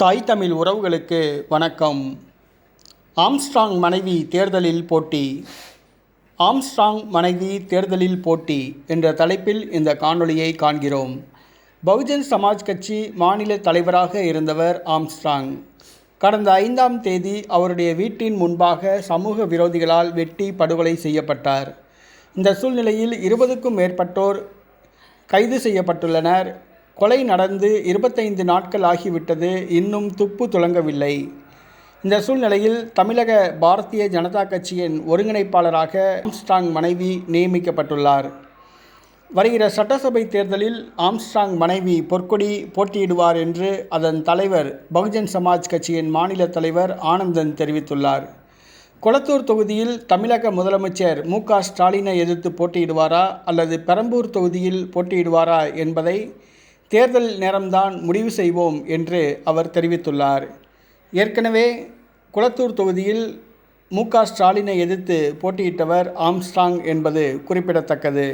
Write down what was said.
தாய் தமிழ் உறவுகளுக்கு வணக்கம். ஆம்ஸ்ட்ராங் மனைவி தேர்தலில் போட்டி. ஆம்ஸ்ட்ராங் மனைவி தேர்தலில் போட்டி என்ற தலைப்பில் இந்த காணொளியை காண்கிறோம். பகுஜன் சமாஜ் கட்சி மாநில தலைவராக இருந்தவர் ஆம்ஸ்ட்ராங். கடந்த ஐந்தாம் தேதி அவருடைய வீட்டின் முன்பாக சமூக விரோதிகளால் வெட்டி படுகொலை செய்யப்பட்டார். இந்த சூழ்நிலையில் இருபதுக்கும் மேற்பட்டோர் கைது செய்யப்பட்டுள்ளனர். கொலை நடந்து இருபத்தைந்து நாட்கள் ஆகிவிட்டது. இன்னும் துப்பு துலங்கவில்லை. இந்த சூழ்நிலையில் தமிழக பாரதிய ஜனதா கட்சியின் ஒருங்கிணைப்பாளராக ஆம்ஸ்டாங் மனைவி நியமிக்கப்பட்டுள்ளார். வருகிற சட்டசபை தேர்தலில் ஆம்ஸ்டாங் மனைவி பொற்கொடி போட்டியிடுவார் என்று அதன் தலைவர் பகுஜன் சமாஜ் கட்சியின் மாநில தலைவர் ஆனந்தன் தெரிவித்துள்ளார். கொளத்தூர் தொகுதியில் தமிழக முதலமைச்சர் மு க ஸ்டாலினை எதிர்த்து போட்டியிடுவாரா அல்லது பெரம்பூர் தொகுதியில் போட்டியிடுவாரா என்பதை தேர்தல் நேரம்தான் முடிவு செய்வோம் என்று அவர் தெரிவித்துள்ளார். ஏற்கனவே குளத்தூர் தொகுதியில் மு க ஸ்டாலினை எதிர்த்து போட்டியிட்டவர் ஆம்ஸ்ட்ராங் என்பது குறிப்பிடத்தக்கது.